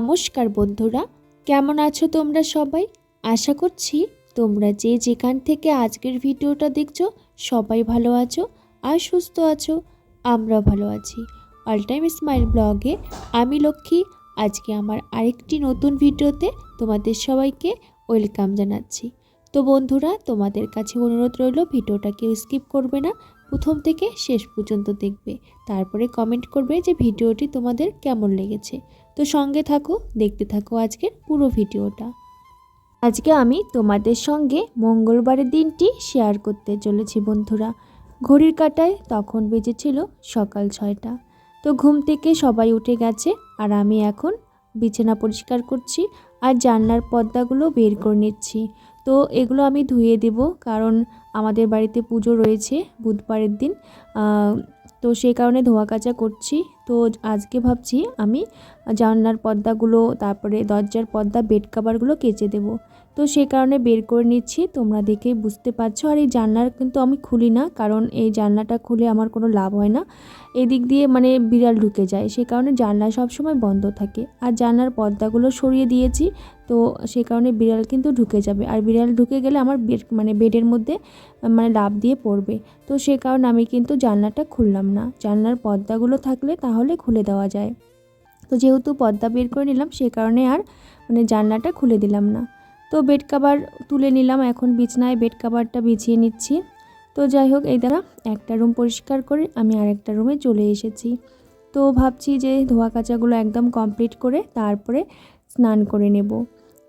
নমস্কার বন্ধুরা, কেমন আছো তোমরা সবাই? আশা করছি তোমরা যে যেখান থেকে আজকের ভিডিওটা দেখছ, সবাই ভালো আছো আর সুস্থ আছো, আমরা ভালো আছি। অল টাইম স্মাইল ব্লগে আমি লক্ষ্মী, আজকে আমার আরেকটি নতুন ভিডিওতে তোমাদের সবাইকে ওয়েলকাম জানাচ্ছি। তো বন্ধুরা, তোমাদের কাছে অনুরোধ রইল, ভিডিওটা কেউ স্কিপ করবে না, প্রথম থেকে শেষ পর্যন্ত দেখবে। তারপরে কমেন্ট করবে যে ভিডিওটি তোমাদের কেমন লেগেছে। তো সঙ্গে থাকো, দেখতে থাকো আজকের পুরো ভিডিওটা। আজকে আমি তোমাদের সঙ্গে মঙ্গলবারের দিনটি শেয়ার করতে চলেছি বন্ধুরা। ঘড়ির কাটায় তখন বেজেছিল সকাল ছয়টা। তো ঘুম থেকে সবাই উঠে গেছে আর আমি এখন বিছানা পরিষ্কার করছি আর জানলার পর্দাগুলো বের করে নিচ্ছি। তো এগুলো আমি ধুয়ে দেব কারণ আমাদের বাড়িতে পুজো রয়েছে বুধবারের দিন। তো সেই কারণে ধোয়া কাচা করছি। তো আজকে ভাবছি আমি জানলার পর্দাগুলো, তারপরে দরজার পর্দা বেড কাভারগুলো কেচে দেব। তো সেই কারণে বের করে নিচ্ছি, তোমরা দেখেই বুঝতে পারছ। আর এই জানলার কিন্তু আমি খুলি না, কারণ এই জানলাটা খুলে আমার কোনো লাভ হয় না। এদিক দিয়ে মানে বিড়াল ঢুকে যায়, সে কারণে জানলা সবসময় বন্ধ থাকে। আর জানলার পর্দাগুলো সরিয়ে দিয়েছি, তো সে কারণে বিড়াল কিন্তু ঢুকে যাবে। আর বিড়াল ঢুকে গেলে আমার বেড মানে বেডের মধ্যে মানে লাভ দিয়ে পড়বে। তো সে কারণে আমি কিন্তু জানলাটা খুললাম না। জানলার পর্দাগুলো থাকলে তাহলে খুলে দেওয়া যায়। তো যেহেতু পর্দা বের করে নিলাম, সে কারণে আর মানে জানলাটা খুলে দিলাম না। তো বেড কাভার তুলে নিলাম, এখন বিছনায় বেড কাভারটা বিছিয়ে নিচ্ছি। তো যাই হোক, এই দ্বারা একটা রুম পরিষ্কার করে আমি আরেকটা রুমে চলে এসেছি। তো ভাবছি যে ধোয়া কাচাগুলো একদম কমপ্লিট করে তারপরে স্নান করে নেব।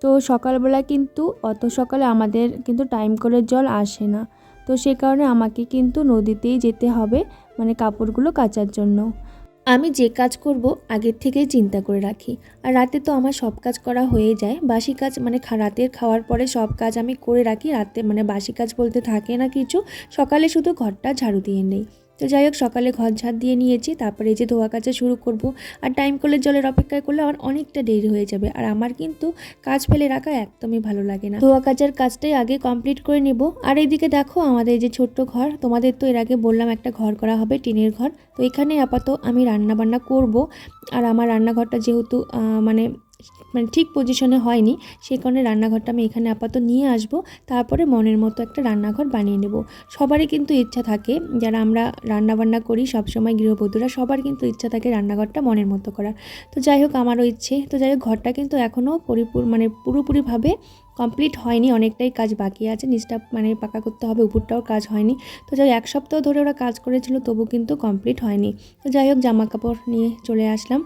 তো সকালবেলা কিন্তু, অত সকালে আমাদের কিন্তু টাইম কলের জল আসে না। তো সে কারণে আমাকে কিন্তু নদীতেই যেতে হবে মানে কাপড়গুলো কাচার জন্য। আমি যে কাজ করব, আগের থেকেই চিন্তা করে রাখি। আর রাতে তো আমার সব কাজ করা হয়ে যায়। বাসি কাজ মানে রাতের খাওয়ার পরে সব কাজ আমি করে রাখি। রাতে মানে বাসি কাজ বলতে থাকে না কিছু। সকালে শুধু ঘরটা ঝাড়ু দিয়ে নেই। তো যাই হোক, সকালে ঘর ঝাড় দিয়ে নিয়েছি, তারপরে যে ধোয়া কাচা শুরু করব। আর টাইম কলের জলের অপেক্ষায় করলে আমার অনেকটা দেরি হয়ে যাবে। আর আমার কিন্তু কাজ ফেলে রাখা একদমই ভালো লাগে না। ধোয়া কাচার কাজটাই আগে কমপ্লিট করে নেব। আর এইদিকে দেখো, আমাদের যে ছোট্ট ঘর, তোমাদের তো এর আগে বললাম একটা ঘর করা হবে, টিনের ঘর। তো এখানে আপাতত আমি রান্না বান্না করব। আর আমার রান্নাঘরটা যেহেতু মানে মানে ঠিক পজিশনে হয়নি, সেই কারণে রান্নাঘরটা আমি এখানে আপাতত নিয়ে আসব, তারপরে মনের মতো একটা রান্নাঘর বানিয়ে নেব। সবারই কিন্তু ইচ্ছা থাকে, যারা আমরা রান্না বান্না করি সবসময় গৃহবধূরা, সবার কিন্তু ইচ্ছা থাকে রান্নাঘরটা মনের মতো করার। তো যাই হোক, আমারও ইচ্ছে। তো যাই হোক, ঘরটা কিন্তু এখনও পরিপূর মানে পুরোপুরিভাবে কমপ্লিট হয়নি, অনেকটাই কাজ বাকি আছে নিচটা মানে পাকা করতে হবে, উপরটাও কাজ হয়নি। তো যাই এক সপ্তাহ ধরে ওরা কাজ করেছিল, তবু কিন্তু কমপ্লিট হয়নি। তো যাই হোক জামা কাপড় নিয়ে চলে আসলাম,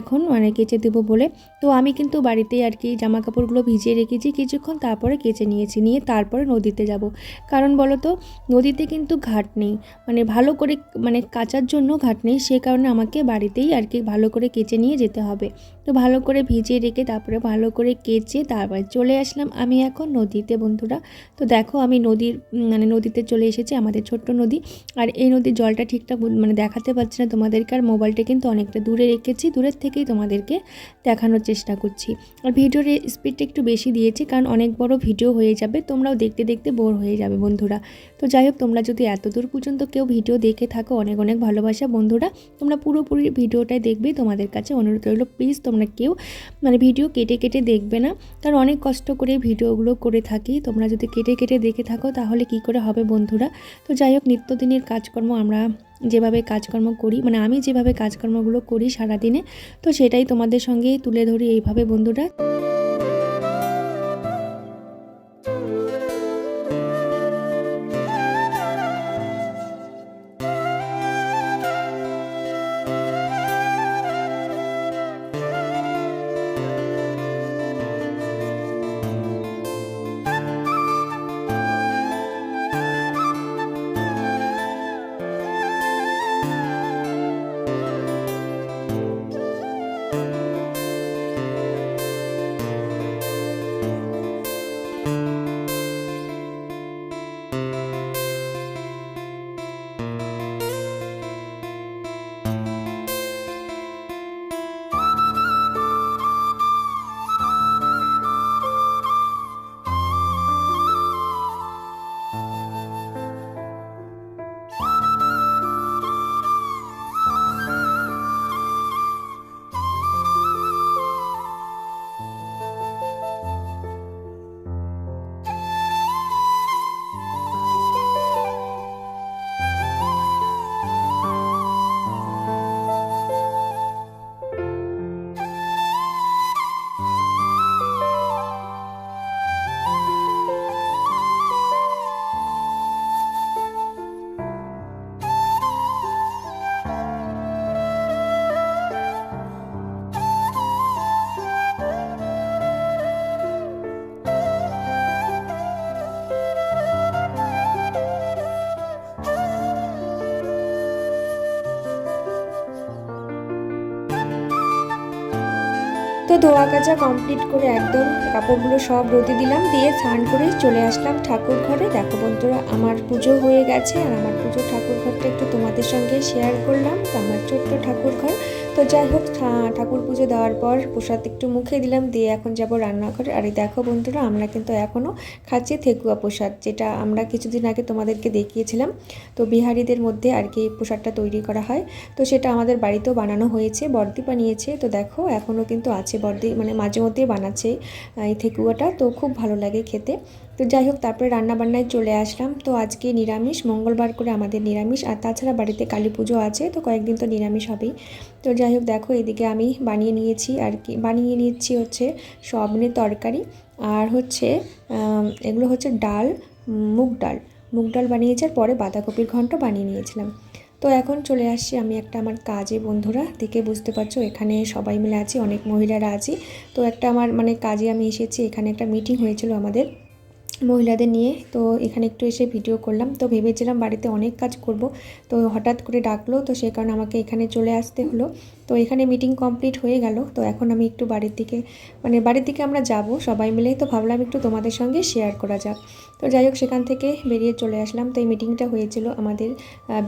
এখন মানে কেচে দেবো বলে। তো আমি কিন্তু বাড়িতেই আর কি জামা কাপড়গুলো ভিজিয়ে রেখেছি, কিছুক্ষণ তারপরে কেচে নিয়েছি, নিয়ে তারপরে নদীতে যাব। কারণ বলো তো, নদীতে কিন্তু ঘাট নেই মানে ভালো করে মানে কাচার জন্য ঘাট নেই, সে কারণে আমাকে বাড়িতেই আর কি ভালো করে কেচে নিয়ে যেতে হবে। তো ভালো করে ভিজিয়ে রেখে তারপরে ভালো করে কেচে তারপরে চলে আসলাম আমি এখন নদীতে বন্ধুরা। তো দেখো আমি নদীর মানে নদীতে চলে এসেছি আমাদের ছোট্ট নদী। আর এই নদীর জলটা ঠিকঠাক মানে দেখাতে পারছি না তোমাদেরকে। আর মোবাইলটা কিন্তু অনেকটা দূরে রেখেছি, দূরের থেকেই তোমাদেরকে দেখানোর চেষ্টা করছি। আর ভিডিওর স্পিডটা একটু বেশি দিয়েছি কারণ অনেক বড় ভিডিও হয়ে যাবে, তোমরাও দেখতে দেখতে বোর হয়ে যাবে বন্ধুরা। তো যাই হোক, তোমরা যদি এত দূর পর্যন্ত কেউ ভিডিও দেখে থাকো, অনেক অনেক ভালোবাসা বন্ধুরা, তোমরা পুরোপুরি ভিডিওটাই দেখবে। তোমাদের কাছে অনুরোধ রইল, প্লিজ তোমরা কেউ মানে ভিডিও কেটে কেটে দেখবে না। কারণ অনেক কষ্ট করে ভিডিওগুলো করে থাকি। তোমরা যদি কেটে কেটে দেখে থাকো, তাহলে কি করে হবে বন্ধুরা? তো যাই হোক, নিত্যদিনের কাজকর্ম আমরা যেভাবে কাজকর্ম করি মানে আমি যেভাবে কাজকর্মগুলো করি সারাদিনে, তো সেটাই তোমাদের সঙ্গেই তুলে ধরি এইভাবে বন্ধুরা। তো ধোয়া কাচা কমপ্লিট করে একদম কাপড়গুলো সব রোদে দিলাম, দিয়ে স্নান করে চলে আসলাম ঠাকুর ঘরে। দেখো বন্ধুরা, আমার পুজো হয়ে গেছে আর আমার পুজো ঠাকুর ঘরটা একটু তোমাদের সঙ্গে শেয়ার করলাম। তো আমার ছোট্ট ঠাকুর ঘর তো যাই হোক ঠাকুর পুজো দেওয়ার পর প্রসাদ একটু মুখে দিলাম, দিয়ে এখন যাব রান্নাঘরে। আর এই দেখো বন্ধুরা, আমরা কিন্তু এখনও খাচ্ছি থেকুয়া প্রসাদ, যেটা আমরা কিছুদিন আগে তোমাদেরকে দেখিয়েছিলাম। তো বিহারিদের মধ্যে আর কি প্রসাদটা তৈরি করা হয়। তো সেটা আমাদের বাড়িতেও বানানো হয়েছে, বর্দি বানিয়েছে। তো দেখো এখনও কিন্তু আছে বর্দি মানে মাঝে মধ্যেই বানাচ্ছে এই থেকুয়াটা। তো খুব ভালো লাগে খেতে। তো যাই হোক, তারপরে রান্নাবান্নায় চলে আসলাম। তো আজকে নিরামিষ, মঙ্গলবার করে আমাদের নিরামিষ। আর তাছাড়া বাড়িতে কালী পুজো আছে, তো কয়েকদিন তো নিরামিষ হবেই। তো যাই হোক, দেখো, এদিকে আমি বানিয়ে নিয়েছি আর কি। বানিয়ে নিচ্ছি হচ্ছে সবনের তরকারি আর হচ্ছে এগুলো হচ্ছে ডাল, মুগ ডাল। মুগ ডাল বানিয়েছি আর পরে বাঁধাকপির ঘন্ট বানিয়ে নিয়েছিলাম। তো এখন চলে আসছি আমি একটা আমার কাজে, বন্ধুরা। দেখে বুঝতে পারছ, এখানে সবাই মিলে আছি, অনেক মহিলারা আছি। তো একটা আমার মানে কাজে আমি এসেছি, এখানে একটা মিটিং হয়েছিল আমাদের। মহিলাদের নিয়ে। তো এখানে একটু এসে ভিডিও করলাম। তো ভেবেছিলাম বাড়িতে অনেক কাজ করব। তো হঠাৎ করে ডাকলো। তো সে কারণে আমাকে এখানে চলে আসতে হলো। তো এখানে মিটিং কমপ্লিট হয়ে গেল। তো এখন আমি একটু বাড়ির দিকে মানে বাড়ির দিকে আমরা যাব সবাই মিলে। তো ভাবলাম একটু তোমাদের সঙ্গে শেয়ার করা যাক। তো যাই হোক, সেখান থেকে বেরিয়ে চলে আসলাম। তো এই মিটিংটা হয়েছিল আমাদের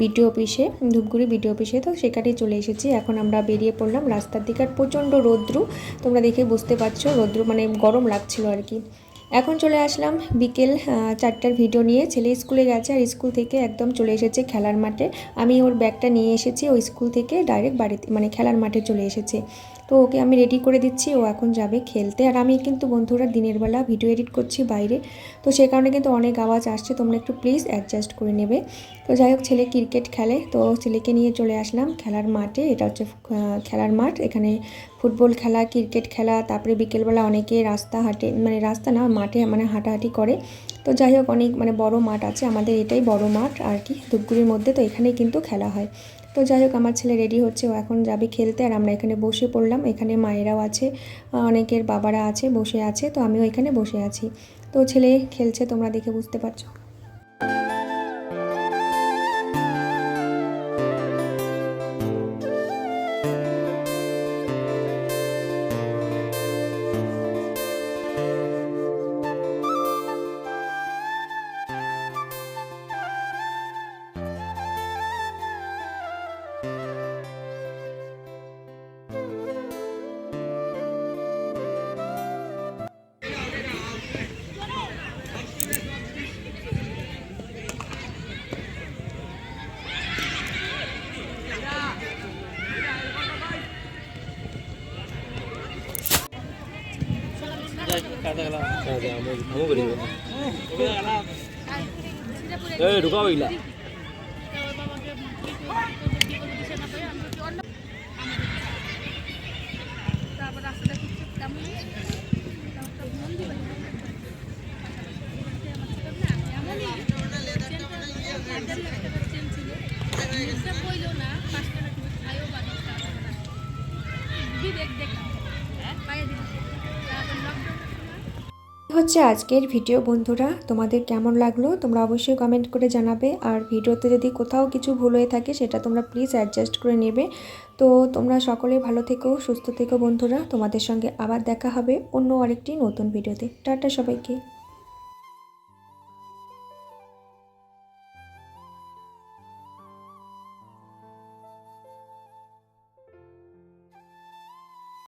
বিডিও অফিসে ধূপগুড়ি বিডিও অফিসে তো সেখানেই চলে এসেছি। এখন আমরা বেরিয়ে পড়লাম রাস্তার দিকে। আর প্রচণ্ড রৌদ্রু। তোমরা দেখে বুঝতে পারছ, রৌদ্রু মানে গরম লাগছিল আর কি। এখন চলে আসলাম বিকেল চারটার ভিডিও নিয়ে। ছেলে স্কুলে গেছে আর স্কুল থেকে একদম চলে এসেছে খেলার মাঠে। আমি ওর ব্যাগটা নিয়ে এসেছি ওই স্কুল থেকে ডাইরেক্ট বাড়িতে মানে খেলার মাঠে চলে এসেছে। তো ওকে আমি রেডি করে দিচ্ছি, ও এখন যাবে খেলতে। আর আমি কিন্তু বন্ধুরা দিনের বেলা ভিডিও এডিট করছি বাইরে। তো সে কারণে কিন্তু অনেক আওয়াজ আসছে, তোমরা একটু প্লিজ অ্যাডজাস্ট করে নেবে। তো যাই হোক, ছেলে ক্রিকেট খেলে। তো ছেলেকে নিয়ে চলে আসলাম খেলার মাঠে। এটা হচ্ছে খেলার মাঠ। এখানে ফুটবল খেলা ক্রিকেট খেলা, তারপরে বিকেলবেলা অনেকে রাস্তা হাঁটে মানে রাস্তা না, মাঠে মানে হাঁটাহাঁটি করে। তো যাই হোক, অনেক মানে বড় মাঠ আছে। আমাদের এটাই বড় মাঠ আর কি, ধূপগুড়ির মধ্যে। তো এখানেই কিন্তু খেলা হয়। তো যাই হোক, আমার ছেলে রেডি হচ্ছে, ও এখন যাবে খেলতে, আর আমরা এখানে বসে পড়লাম। এখানে মায়েরাও আছে অনেকের বাবারা আছে, বসে আছে, তো আমিও এখানে বসে আছি। তো ছেলে খেলছে, তোমরা দেখে বুঝতে পারছ। ঢুকাও ইলা তারপর হচ্ছে আজকের ভিডিও। বন্ধুরা, তোমাদের কেমন লাগল? তোমরা অবশ্যই কমেন্ট করে জানাবে। আর ভিডিওতে যদি কোথাও কিছু ভুল হয়ে থাকে, সেটা তোমরা প্লিজ অ্যাডজাস্ট করে নেবে। তো তোমরা সকলে ভালো থেকো, সুস্থ থেকো বন্ধুরা। তোমাদের সঙ্গে আবার দেখা হবে অন্য আরেকটি নতুন ভিডিওতে। টাটা সবাইকে।